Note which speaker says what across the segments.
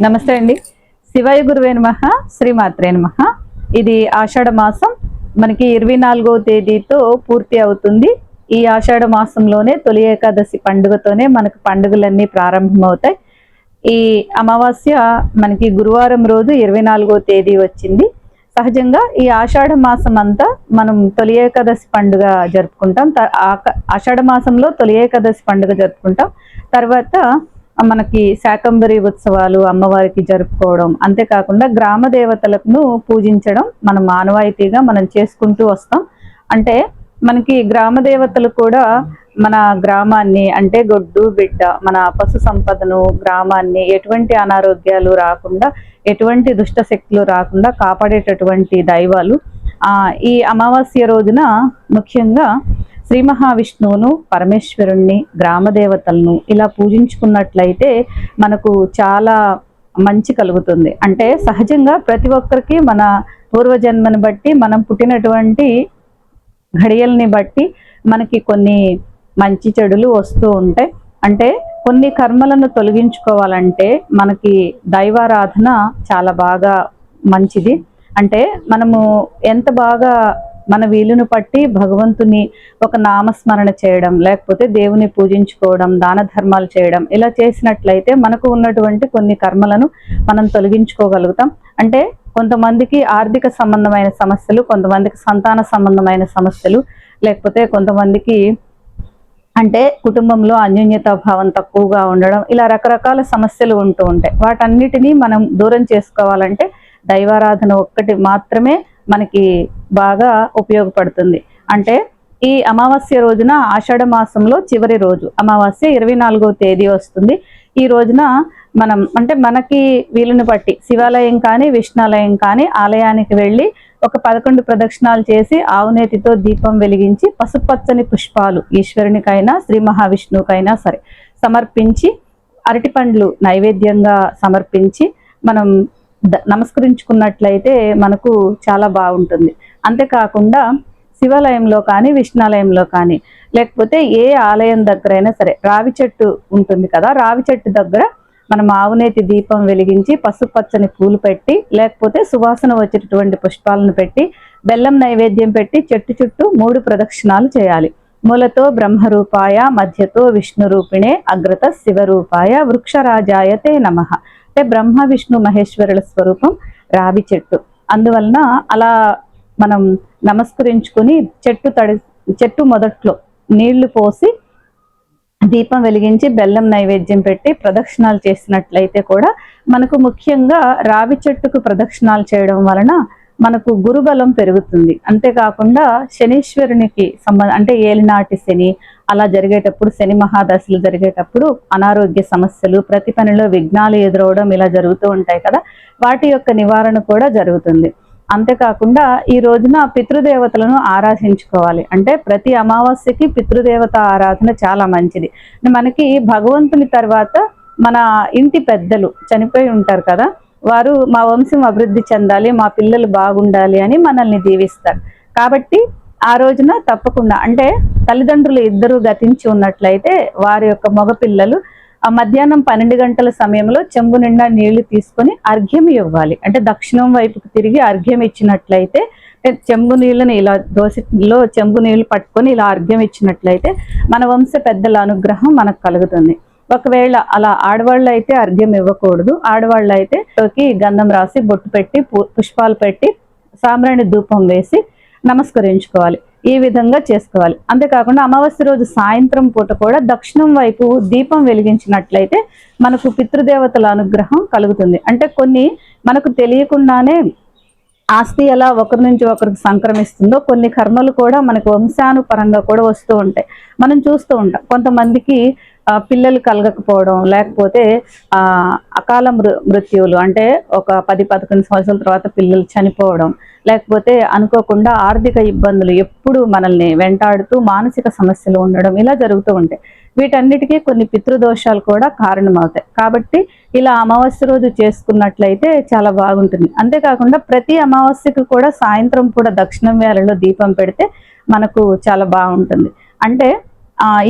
Speaker 1: నమస్తే అండి. శివాయ గురువే నమ శ్రీమాత్రే నమ. ఇది ఆషాఢ మాసం. మనకి ఇరవై నాలుగవ తేదీతో పూర్తి అవుతుంది. ఈ ఆషాఢ మాసంలోనే తొలి ఏకాదశి పండుగతోనే మనకు పండుగలన్నీ ప్రారంభమవుతాయి. ఈ అమావాస్య మనకి గురువారం రోజు ఇరవై నాలుగో తేదీ వచ్చింది. సహజంగా ఈ ఆషాఢ మాసం అంతా మనం తొలి ఏకాదశి పండుగ జరుపుకుంటాం. త- ఆషాఢ మాసంలో తొలి ఏకాదశి పండుగ జరుపుకుంటాం. తర్వాత మనకి శాకంబరి ఉత్సవాలు అమ్మవారికి జరుపుకోవడం అంతేకాకుండా గ్రామ దేవతలను పూజించడం మనం మానవాయితీగా మనం చేసుకుంటూ వస్తాం. అంటే మనకి గ్రామ దేవతలు కూడా మన గ్రామాన్ని అంటే గొడ్డు బిడ్డ మన పశు సంపదను గ్రామాన్ని ఎటువంటి అనారోగ్యాలు రాకుండా ఎటువంటి దుష్ట శక్తులు రాకుండా కాపాడేటటువంటి దైవాలు. ఈ అమావాస్య రోజున ముఖ్యంగా శ్రీ మహావిష్ణువును పరమేశ్వరుణ్ణి గ్రామ దేవతలను ఇలా పూజించుకున్నట్లయితే మనకు చాలా మంచి కలుగుతుంది. అంటే సహజంగా ప్రతి ఒక్కరికి మన పూర్వజన్మని బట్టి మనం పుట్టినటువంటి ఘడియల్ని బట్టి మనకి కొన్ని మంచి చెడులు వస్తూ ఉంటాయి. అంటే కొన్ని కర్మలను తొలగించుకోవాలంటే మనకి దైవారాధన చాలా బాగా మంచిది. అంటే మనము ఎంత బాగా మన వీలును పట్టి భగవంతుని ఒక నామస్మరణ చేయడం లేకపోతే దేవుని పూజించుకోవడం దాన ధర్మాలు చేయడం ఇలా చేసినట్లయితే మనకు ఉన్నటువంటి కొన్ని కర్మలను మనం తొలగించుకోగలుగుతాం. అంటే కొంతమందికి ఆర్థిక సంబంధమైన సమస్యలు కొంతమందికి సంతాన సంబంధమైన సమస్యలు లేకపోతే కొంతమందికి అంటే కుటుంబంలో అన్యోన్యతా భావం తక్కువగా ఉండడం ఇలా రకరకాల సమస్యలు ఉంటూ ఉంటాయి. వాటన్నిటినీ మనం దూరం చేసుకోవాలంటే దైవారాధన ఒక్కటి మాత్రమే మనకి బాగా ఉపయోగపడుతుంది. అంటే ఈ అమావాస్య రోజున ఆషాఢ మాసంలో చివరి రోజు అమావాస్య ఇరవై నాలుగో తేదీ వస్తుంది. ఈ రోజున మనం అంటే మనకి వీలుని బట్టి శివాలయం కానీ విష్ణాలయం కానీ ఆలయానికి వెళ్ళి ఒక పదకొండు ప్రదక్షిణాలు చేసి ఆవునేతితో దీపం వెలిగించి పసుపచ్చని పుష్పాలు ఈశ్వరునికైనా శ్రీ మహావిష్ణువుకైనా సరే సమర్పించి అరటి పండ్లు నైవేద్యంగా సమర్పించి మనం నమస్కరించుకున్నట్లయితే మనకు చాలా బాగుంటుంది. అంతేకాకుండా శివాలయంలో కానీ విష్ణాలయంలో కానీ లేకపోతే ఏ ఆలయం దగ్గరైనా సరే రావి చెట్టు ఉంటుంది కదా రావి చెట్టు దగ్గర మనం ఆవునేతి దీపం వెలిగించి పసుపచ్చని పూలు పెట్టి లేకపోతే సువాసన వచ్చేటటువంటి పుష్పాలను పెట్టి బెల్లం నైవేద్యం పెట్టి చెట్టు చుట్టూ మూడు ప్రదక్షిణాలు చేయాలి. మూలతో బ్రహ్మరూపాయ మధ్యతో విష్ణు రూపిణే అగ్రత శివరూపాయ వృక్షరాజాయతే నమ. అంటే బ్రహ్మ విష్ణు మహేశ్వరుల స్వరూపం రావి చెట్టు. అందువలన అలా మనం నమస్కరించుకుని చెట్టు తడి చెట్టు మొదట్లో నీళ్ళు పోసి దీపం వెలిగించి బెల్లం నైవేద్యం పెట్టి ప్రదక్షిణాలు చేసినట్లయితే కూడా మనకు ముఖ్యంగా రావి చెట్టుకు ప్రదక్షిణాలు చేయడం వలన మనకు గురుబలం పెరుగుతుంది. అంతేకాకుండా శనీశ్వరునికి సంబంధ అంటే ఏలినాటి శని అలా జరిగేటప్పుడు శని మహాదశలు జరిగేటప్పుడు అనారోగ్య సమస్యలు ప్రతి పనిలో విఘ్నాలు ఎదురవడం ఇలా జరుగుతూ ఉంటాయి కదా వాటి యొక్క నివారణ కూడా జరుగుతుంది. అంతేకాకుండా ఈ రోజున పితృదేవతలను ఆరాధించుకోవాలి. అంటే ప్రతి అమావాస్యకి పితృదేవత ఆరాధన చాలా మంచిది. మనకి భగవంతుని తర్వాత మన ఇంటి పెద్దలు చనిపోయి ఉంటారు కదా వారు మా వంశం అభివృద్ధి చెందాలి మా పిల్లలు బాగుండాలి అని మనల్ని దీవిస్తారు. కాబట్టి ఆ రోజున తప్పకుండా అంటే తల్లిదండ్రులు ఇద్దరు గతించి ఉన్నట్లయితే వారి యొక్క మగ పిల్లలు ఆ మధ్యాహ్నం పన్నెండు గంటల సమయంలో చెంబు నిండా నీళ్ళు తీసుకొని అర్ఘ్యం ఇవ్వాలి. అంటే దక్షిణం వైపుకు తిరిగి అర్ఘ్యం ఇచ్చినట్లయితే చెంబు నీళ్ళని ఇలా దోశలో చెంబు నీళ్ళు పట్టుకొని ఇలా అర్ఘ్యం ఇచ్చినట్లయితే మన వంశ పెద్దల అనుగ్రహం మనకు కలుగుతుంది. ఒకవేళ అలా ఆడవాళ్ళు అయితే అర్ఘ్యం ఇవ్వకూడదు. ఆడవాళ్ళు అయితే గంధం రాసి బొట్టు పెట్టి పు- పుష్పాలు పెట్టి సాంబ్రాణి ధూపం వేసి నమస్కరించుకోవాలి. ఈ విధంగా చేసుకోవాలి. అంతేకాకుండా అమావాస్య రోజు సాయంత్రం పూట కూడా దక్షిణం వైపు దీపం వెలిగించినట్లయితే మనకు పితృదేవతల అనుగ్రహం కలుగుతుంది. అంటే కొన్ని మనకు తెలియకుండానే ఆస్తి ఎలా ఒకరి నుంచి ఒకరికి సంక్రమిస్తుందో కొన్ని కర్మలు కూడా మనకు వంశానుపరంగా కూడా వస్తూ ఉంటాయి. మనం చూస్తూ ఉంటాం. కొంతమందికి పిల్లలు కలగకపోవడం లేకపోతే అకాల మృ మృత్యువులు అంటే ఒక పది పదకొండు సంవత్సరాల తర్వాత పిల్లలు చనిపోవడం లేకపోతే అనుకోకుండా ఆర్థిక ఇబ్బందులు ఎప్పుడు మనల్ని వెంటాడుతూ మానసిక సమస్యలు ఉండడం ఇలా జరుగుతూ ఉంటాయి. వీటన్నిటికీ కొన్ని పితృదోషాలు కూడా కారణమవుతాయి. కాబట్టి ఇలా అమావాస్య రోజు చేసుకున్నట్లయితే చాలా బాగుంటుంది. అంతేకాకుండా ప్రతి అమావాస్యకు కూడా సాయంత్రం కూడా దక్షిణం వేళలో దీపం పెడితే మనకు చాలా బాగుంటుంది. అంటే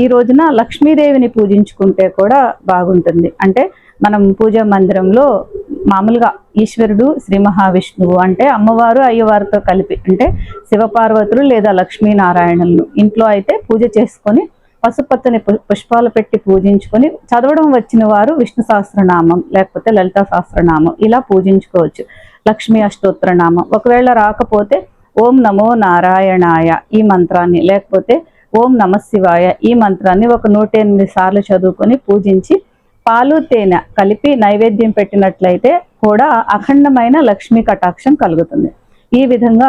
Speaker 1: ఈ రోజున లక్ష్మీదేవిని పూజించుకుంటే కూడా బాగుంటుంది. అంటే మనం పూజా మందిరంలో మామూలుగా ఈశ్వరుడు శ్రీ మహావిష్ణువు అంటే అమ్మవారు అయ్యవారితో కలిపి అంటే శివపార్వతులు లేదా లక్ష్మీనారాయణులను ఇంట్లో అయితే పూజ చేసుకొని పసుపచ్చని పుష్పాలు పెట్టి పూజించుకొని చదవడం వచ్చిన వారు విష్ణు సహస్రనామం లేకపోతే లలిత సహస్రనామం ఇలా పూజించుకోవచ్చు. లక్ష్మీ అష్టోత్తరనామం ఒకవేళ రాకపోతే ఓం నమో నారాయణాయ ఈ మంత్రాన్ని లేకపోతే ఓం నమశివాయ ఈ మంత్రాన్ని ఒక నూట ఎనిమిది సార్లు చదువుకొని పూజించి పాలు తేనె కలిపి నైవేద్యం పెట్టినట్లయితే కూడా అఖండమైన లక్ష్మీ కటాక్షం కలుగుతుంది. ఈ విధంగా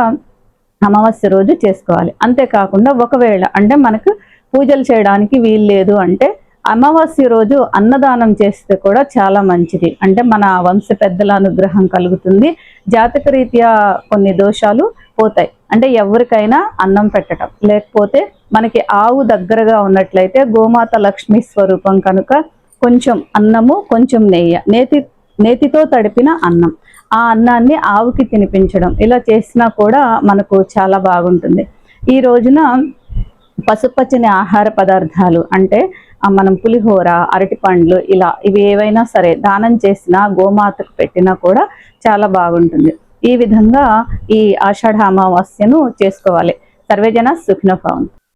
Speaker 1: అమావాస్య రోజు చేసుకోవాలి. అంతేకాకుండా ఒకవేళ అంటే మనకు పూజలు చేయడానికి వీలు లేదు అంటే అమావాస్య రోజు అన్నదానం చేస్తే కూడా చాలా మంచిది. అంటే మన వంశ పెద్దల అనుగ్రహం కలుగుతుంది. జాతక రీత్యా కొన్ని దోషాలు పోతాయి. అంటే ఎవరికైనా అన్నం పెట్టడం లేకపోతే మనకి ఆవు దగ్గరగా ఉన్నట్లయితే గోమాత లక్ష్మీ స్వరూపం కనుక కొంచెం అన్నము కొంచెం నెయ్యి. నేతి నేతితో తడిపిన అన్నం. ఆ అన్నాన్ని ఆవుకి తినిపించడం. ఇలా చేసినా కూడా మనకు చాలా బాగుంటుంది. ఈ రోజున పసుపచ్చని ఆహార పదార్థాలు అంటే మనం పులిహోర అరటిపండ్లు ఇలా ఇవి ఏవైనా సరే దానం చేసినా గోమాతకు పెట్టినా కూడా చాలా బాగుంటుంది. ఈ విధంగా ఈ ఆషాఢ అమావాస్యను చేసుకోవాలి. సర్వేజన సుఖిన